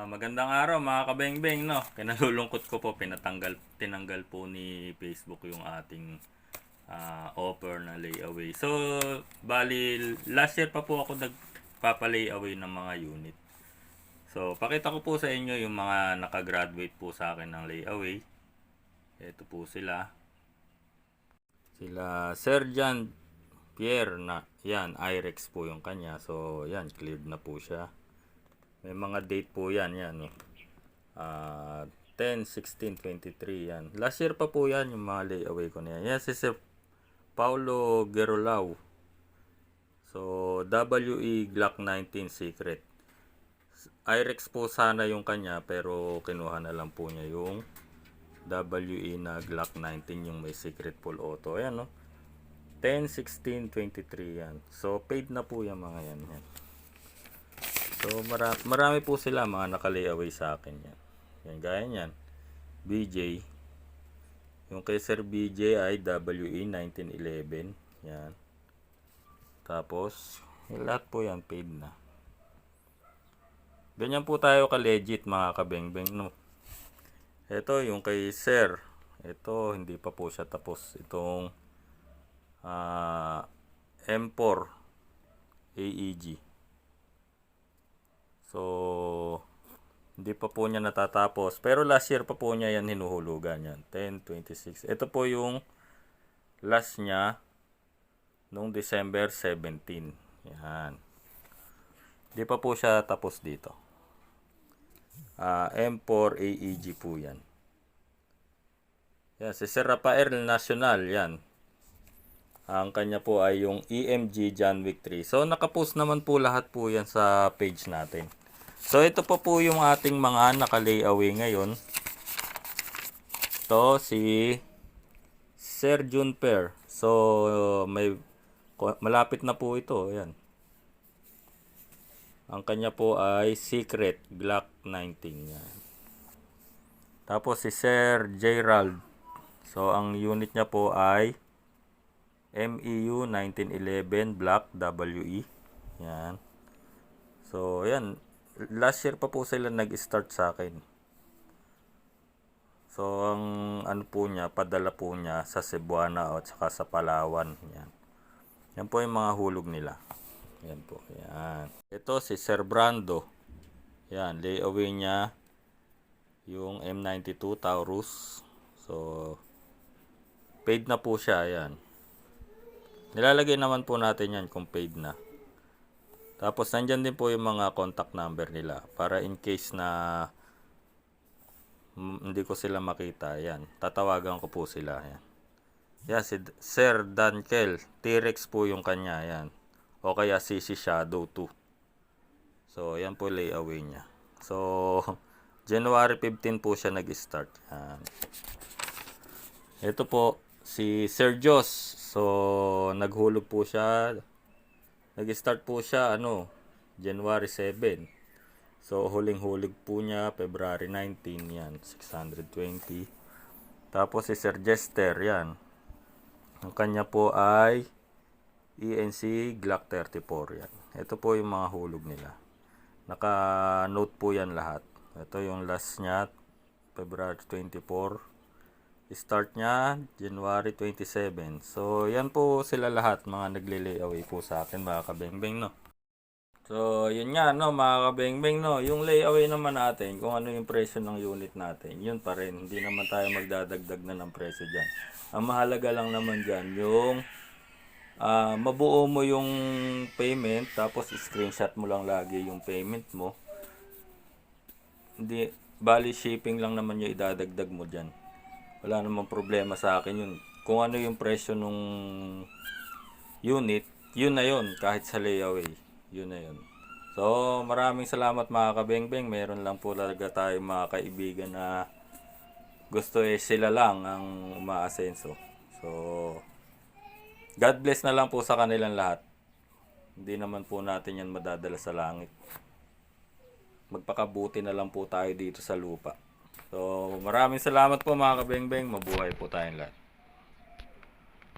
Ah, magandang araw mga kabengbeng no. Kinalulungkot ko po pinatanggal tinanggal po ni Facebook yung ating ah, offer na layaway. So bali last year pa po ako nagpapa-layaway ng mga unit. So pakita ko po sa inyo yung mga nakagraduate po sa akin ng layaway. Ito po sila. Sila Sergeant Pierre na yan, IREX po yung kanya. So yan, cleared na po siya. May mga date po yan, yan. Oh. Ah, 10, 16, 23 yan. Last year pa po yan yung mga layaway ko na yan. Yan si Sir Paulo Gerolao. So, WE Glock 19 Secret. IREX po sana yung kanya pero kinuha na lang po niya yung WE na Glock 19 yung may secret full auto. Ayan no. 10, 16, 23 yan. So, paid na po yung mga yan. yan. So, mara- marami po sila mga naka-layaway sa akin yan. Yan, gaya yan. BJ. Yung kay Sir BJ ay WE 1911. Yan. Tapos, lahat po yan paid na. Ganyan po tayo ka-legit mga kabengbeng no. Ito yung kay Sir. Ito hindi pa po siya tapos. Itong ah, M4 AEG. So, hindi pa po niya natatapos. Pero last year pa po niya yan hinuhulugan yan. 10, 26. Ito po yung last niya nung December 17. Yan. Hindi pa po siya tapos dito. Ah, M4 AEG po yan. Yan, si Sir Rafael National, yan. Ang kanya po ay yung EMG John Wick 3. So, nakapost naman po lahat po yan sa page natin. So, ito po po yung ating mga naka-layaway ngayon. Ito, si Sir Junper. So, may malapit na po ito. Yan. Ang kanya po ay Secret Glock 19. Yan. Tapos si Sir Gerald. So, ang unit niya po ay MEU 1911 Black WE. Yan. So, yan. Last year pa po sila nag-start sa akin. So, ang ano po niya, padala po niya sa Cebuana at saka sa Palawan. Yan. Yan po yung mga hulog nila. Yan po. Yan. Ito si Sir Brando. Yan. Layaway niya yung M92 Taurus. So, paid na po siya. Yan. Nilalagay naman po natin yan kung paid na. Tapos nandyan din po yung mga contact number nila para in case na hindi ko sila makita. Yan. Tatawagan ko po sila. Yan. Yan si Sir Dankel. T-Rex po yung kanya. Yan. O kaya CC Shadow 2. So, yan po layaway niya. So, January 15 po siya nag-start. Yan. Ito po, si Sir Jos. So, naghulog po siya. Nag-start po siya, ano, January 7. So, huling-hulig po niya, February 19, yan, 620. Tapos si Sir Jester, yan. Ang kanya po ay ENC Glock 34, yan. Ito po yung mga hulog nila. Naka-note po yan lahat. Ito yung last niya, February 24. Start niya, January 27. So, yan po sila lahat, mga nagle-layaway po sa akin, mga kabengbeng, no? So, yun nga, no, mga kabengbeng, no? Yung layaway naman natin, kung ano yung presyo ng unit natin, yun pa rin. Hindi naman tayo magdadagdag na ng presyo dyan. Ang mahalaga lang naman dyan, yung ah mabuo mo yung payment, tapos screenshot mo lang lagi yung payment mo. Hindi, bali shipping lang naman yung idadagdag mo dyan wala namang problema sa akin yun. Kung ano yung presyo nung unit, yun na yun, kahit sa layaway. Yun na yun. So, maraming salamat mga kabengbeng. Meron lang po talaga tayong mga kaibigan na gusto eh sila lang ang umaasenso. So, God bless na lang po sa kanilang lahat. Hindi naman po natin yan madadala sa langit. Magpakabuti na lang po tayo dito sa lupa. So, maraming salamat po mga kabengbeng. Mabuhay po tayong lahat.